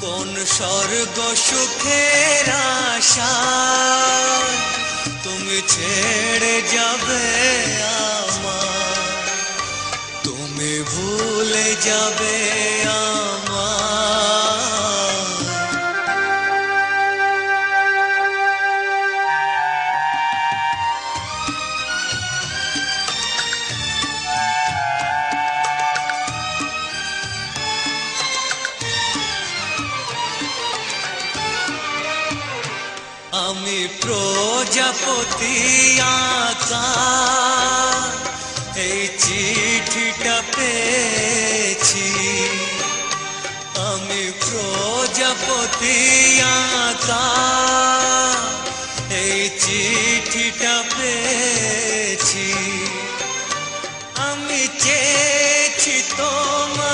কোন স্বর্গ সুখের আশা? তুমি ছেড়ে যাবে আমার তুমি ভুলে যাবে আমি প্রজাপতি আঁকা এই চিঠিটা পেয়েছি। আমি প্রজাপতি আঁকা এই চিঠিটা পেয়েছি। আমি চেয়েছি তোমার